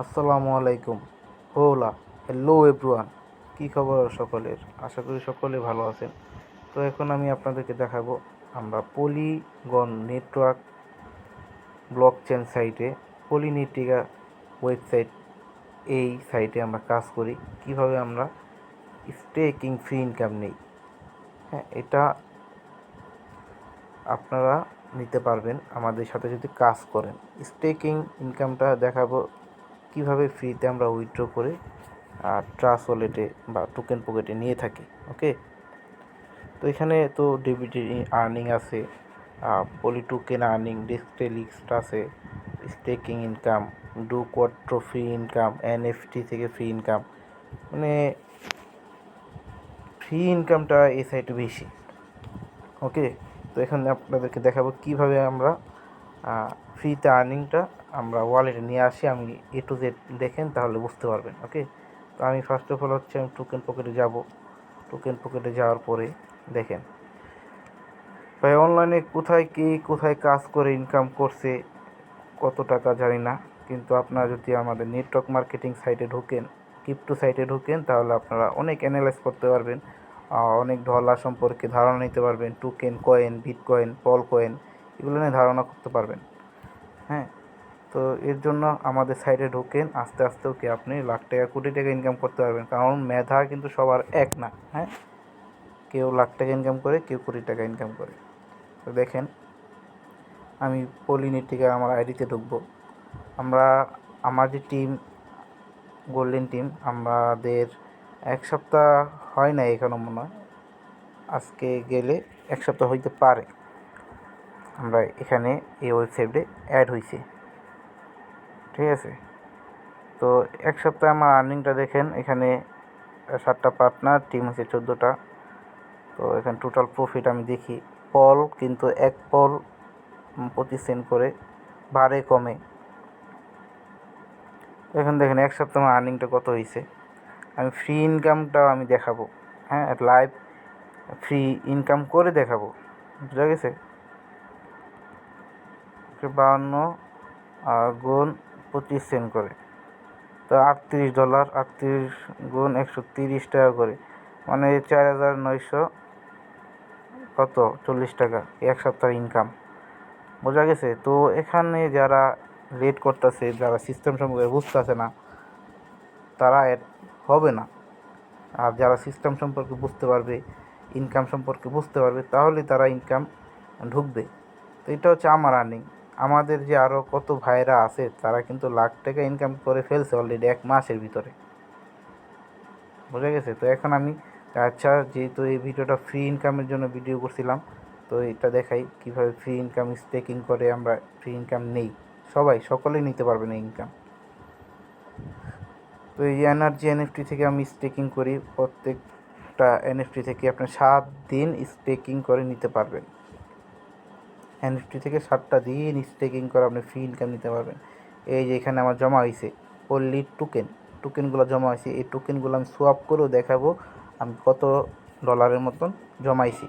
আসসালামু আলাইকুম। হোলা hello everyone কী খবর সকলের? আশা করি সকলে ভালো আছেন। তো এখন আমি আপনাদেরকে দেখাবো, আমরা পলিগন নেটওয়ার্ক ব্লক চেন সাইটে পলিনেটিকা ওয়েবসাইট এই সাইটে আমরা কাজ করি। কীভাবে আমরা স্টেকিং ফ্রি ইনকাম নেই? হ্যাঁ এটা আপনারা নিতে পারবেন। আমাদের সাথে যদি কাজ করেন স্টেকিং ইনকামটা দেখাবো কীভাবে ফ্রিতে আমরা উইথড্র করে ট্রাস ওয়ালেটে বা টোকেন পকেটে নিয়ে থাকি ওকে তো এখানে তো ডিবিটি আর্নিং আছে পলি টোকেন আর্নিং ডিসটেলিক্স আছে স্টেকিং ইনকাম ডু কোয়াট্রো ফ্রি ইনকাম এনএফটি থেকে ফ্রি ইনকাম মানে ফ্রি ইনকামটা এই সাইটে বেশি ওকে তো এখানে আপনাদেরকে দেখাবো কীভাবে আমরা ফ্রিতে আর্নিংটা আমরা ওয়ালেটে নিয়ে আসি, আমি এ টু জেড দেখেন, তাহলে বুঝতে পারবেন ওকে তো আমি ফার্স্ট অফ অল হচ্ছে আমি টোকেন পকেটে যাব। টোকেন পকেটে যাওয়ার পরে দেখেন, ভাই অনলাইনে কোথায় কে কোথায় কাজ করে ইনকাম করছে, কত টাকা জানি না, কিন্তু আপনারা যদি আমাদের নেটওয়ার্ক মার্কেটিং সাইটে ঢোকেন ক্রিপ্টো সাইটে ঢোকেন, তাহলে আপনারা অনেক অ্যানালাইজ করতে পারবেন অনেক ডলার সম্পর্কে ধারণা নিতে পারবেন টোকেন কয়েন বিট কয়েন পল কয়েন এগুলো নিয়ে ধারণা করতে পারবেন। হ্যাঁ তো এর জন্য আমাদের সাইডে ঢোকেন, আস্তে আস্তে ওকে আপনি লাখ টাকা, কোটি টাকা ইনকাম করতে পারবেন। কারণ মেধা কিন্তু সবার এক না হ্যাঁ? কেউ লাখ টাকা ইনকাম করে, কেউ কোটি টাকা ইনকাম করে। তো দেখেন, আমি পলিনেটিকা আমার আইডিতে ঢুকবো। আমরা, আমার যে টিম গোল্ডেন টিম আমাদের এক সপ্তাহ হয় না এখনও মনে হয়। আজকে গেলে এক সপ্তাহ হইতে পারে। আমরা এখানে এই ওয়েবসাইটে অ্যাড হয়েছি ঠিক আছে? তো এক সপ্তাহে আমার আর্নিংটা দেখেন, এখানে সাতটা পার্টনার টিম হচ্ছে চোদ্দোটা। তো এখানে টোটাল প্রফিট আমি দেখি পল, কিন্তু এক পল প্রতি সেন্ট করে বাড়ে কমে। এখন দেখেন এক সপ্তাহ আমার আর্নিংটা কত হয়েছে আমি ফ্রি ইনকামটাও আমি দেখাবো। হ্যাঁ লাইভ ফ্রি ইনকাম করে দেখাবো। বুঝা গেছে? বাহান্ন গুণ পঁচিশ সেন্ট করে। তো আটত্রিশ ডলার, আটত্রিশ গুণ একশো তিরিশ টাকা করে। মানে চার হাজার নয়শো কত? চল্লিশ টাকা, এক সপ্তাহ ইনকাম বোঝা গেছে? তো এখানে যারা লেট করতেছে, যারা সিস্টেম সম্পর্কে বুঝতেছে না, তারা হবে না। আর যারা সিস্টেম সম্পর্কে বুঝতে পারবে ইনকাম সম্পর্কে বুঝতে পারবে, তাহলে তারা ইনকাম ঢুকবে। তো এটা হচ্ছে আমার আর্নিং আমাদের যে আরও কত ভাইরা আছে, তারা কিন্তু লাখ টাকা ইনকাম করে ফেলছে অলরেডি এক মাসের ভিতরে। বোঝা গেছে? তো এখন আমি আচ্ছা যেহেতু এই ভিডিওটা ফ্রি ইনকামের জন্য ভিডিও করছিলাম, তো এটা দেখাই কীভাবে ফ্রি ইনকাম স্টেকিং করে আমরা ফ্রি ইনকাম নেই। সবাই সকলেই নিতে পারবেন এই ইনকাম তো এই এনার্জি এনএফটি থেকে আমি স্টেকিং করি, প্রত্যেকটা এনএফটি থেকে আপনি সাত দিন স্টেকিং করে নিতে পারবেন। এনএফটি থেকে সাতটা দিন স্টেকিং করে আপনি ফ্রি ইনকাম নিতে পারবেন। এই যে এখানে আমার জমা হয়েছে পল্লি টোকেন টোকেনগুলো জমা হয়েছে এই টোকেনগুলো আমি সোয়াপ করেও দেখাবো, আমি কত ডলারের মতন জমাইছি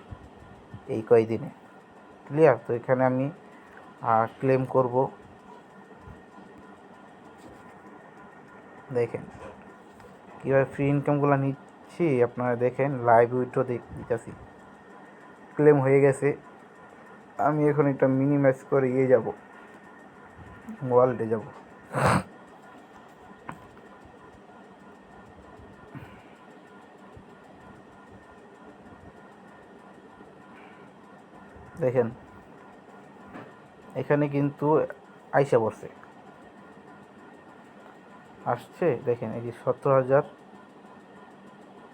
এই কয়দিনে। ক্লিয়ার তো এখানে আমি ক্লেম করব। দেখেন, কীভাবে ফ্রি ইনকামগুলো নিচ্ছি, আপনারা দেখেন লাইভ উইথড্র দিতেছি। ক্লেম হয়ে গেছে। আমি এখন একটা মিনিমাইজ করে ইয়ে যাব। ওয়ালেটে যাব। দেখেন, এখানে কিন্তু আইসা পড়ছে। আসছে, দেখেন, এই যে সত্তর হাজার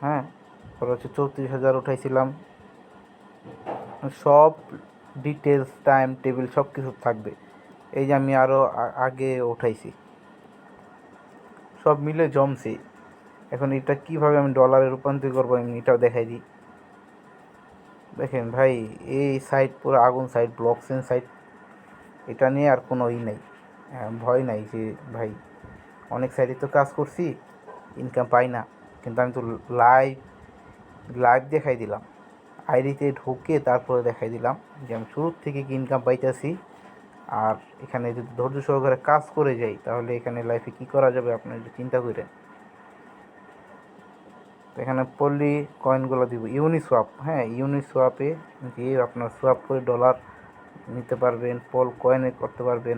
হ্যাঁ তারপর হচ্ছে চৌত্রিশ হাজার উঠাইছিলাম। সব ডিটেলস টাইম টেবিল সব কিছু থাকবে। এই যে আমি আরও আগে উঠাইছি। সব মিলে জমছে। এখন এটা কীভাবে আমি ডলারে রূপান্তর করব আমি এটাও দেখাই দিই। দেখেন ভাই, এই সাইট পুরো আগুন সাইট ব্লক সেন সাইট এটা নিয়ে আর কোনো ই নেই। ভয় নাই যে ভাই, অনেক সাইডে তো কাজ করছি ইনকাম পাই না। কিন্তু আমি তো লাইভ লাইভ দেখাই দিলাম। আইডিতে ঢুকে তারপরে দেখাই দিলাম যে আমি শুরুর থেকে কি ইনকাম পাইতেছি। আর এখানে যদি ধৈর্য সহকারে কাজ করে যাই, তাহলে এখানে লাইফে কি করা যাবে আপনি একটু চিন্তা করে তো এখানে পল্লি কয়েনগুলো দিব ইউনিসোয়াপ হ্যাঁ ইউনিসোয়াপে দিয়ে আপনার সোয়াপ করে ডলার নিতে পারবেন পল কয়েনে করতে পারবেন।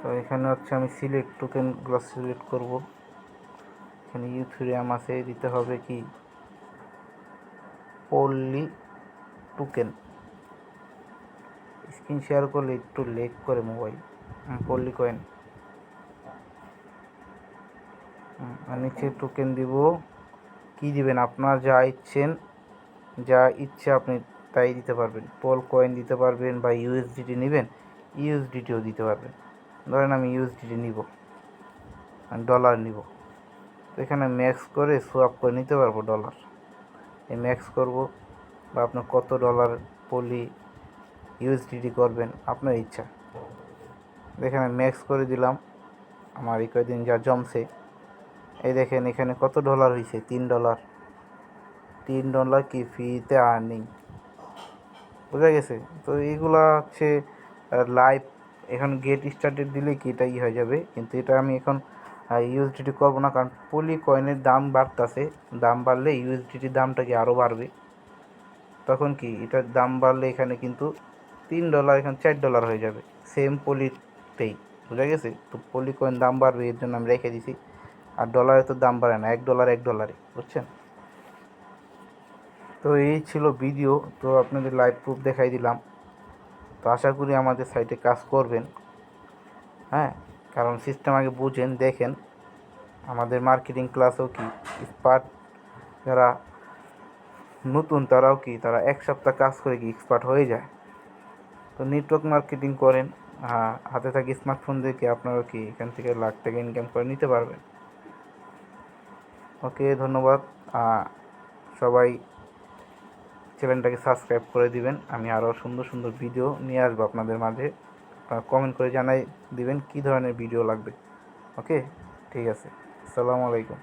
তো এখানে হচ্ছে আমি সিলেক্ট টোকেনগুলো সিলেক্ট করব। এখানে ইউথুরিয়াম আছে, দিতে হবে কি? পল্লি টোকেন স্ক্রিন শেয়ার করলে একটু লেক করে মোবাইল পল্লি কয়েন আর নিচে টোকেন দিব। কি দিবেন? আপনার যা ইচ্ছেন, যা ইচ্ছে আপনি তাই দিতে পারবেন। পল কয়েন দিতে পারবেন বা ইউএসডিটি নেবেন ইউএসডিটিও দিতে পারবেন। ধরেন আমি ইউএসডিটি নিব আমি ডলার নিব। তো এখানে ম্যাক্স করে সোয়াপ করে নিতে পারব ডলার এই ম্যাক্স করব বা আপনার কত ডলার পলি ইউএসডিটি করবেন, আপনার ইচ্ছা। এখানে ম্যাক্স করে দিলাম, আমার এই কয়দিন যা জমছে। এই দেখেন এখানে কত ডলার হয়েছে তিন ডলার তিন ডলার কি ফ্রিতে আর্নিং বোঝা গেছে? তো এইগুলা হচ্ছে লাইভ এখন গেট স্টার্টেড দিলে কি এটা ই হয়ে যাবে? কিন্তু এটা আমি এখন ইউএসডিটি করব না কারণ পলি কয়েনের দাম বাড়তেছে। দাম বাড়লে ইউএসডিটির দামটা কি আরও বাড়বে? তখন কি? এটার দাম বাড়লে এখানে কিন্তু তিন ডলার এখানে চার ডলার হয়ে যাবে। সেম পলিতেই বোঝা গেছে? তো পলি কয়েন দাম বাড়বে, এর জন্য আমি রেখে দিছি। আর ডলারে তো দাম বাড়ে না, এক ডলার এক ডলারে বুঝছেন? তো এই ছিল ভিডিও তো আপনাদের লাইভ প্রুফ দেখাই দিলাম। তো আশা করি আমাদের সাইটে কাজ করবেন। হ্যাঁ কারণ সিস্টেম আগে বুঝেন, দেখেন। আমাদের মার্কেটিং ক্লাসেও কি? এক্সপার্ট যারা নতুন, তারাও কি? তারা এক সপ্তাহ কাজ করে কি এক্সপার্ট হয়ে যায়? তো নেটওয়ার্ক মার্কেটিং করেন হাতে থাকি স্মার্টফোন দেখে আপনারা কি এখান থেকে লাখ টাকা ইনকাম করে নিতে পারবেন? ওকে ধন্যবাদ। সবাই চ্যানেলটাকে সাবস্ক্রাইব করে দিবেন। আমি আরও সুন্দর সুন্দর ভিডিও নিয়ে আসব আপনাদের মাঝে। কমেন্ট করে জানাই দিবেন কী ধরনের ভিডিও লাগবে। ওকে ঠিক আছে। আসসালামু আলাইকুম।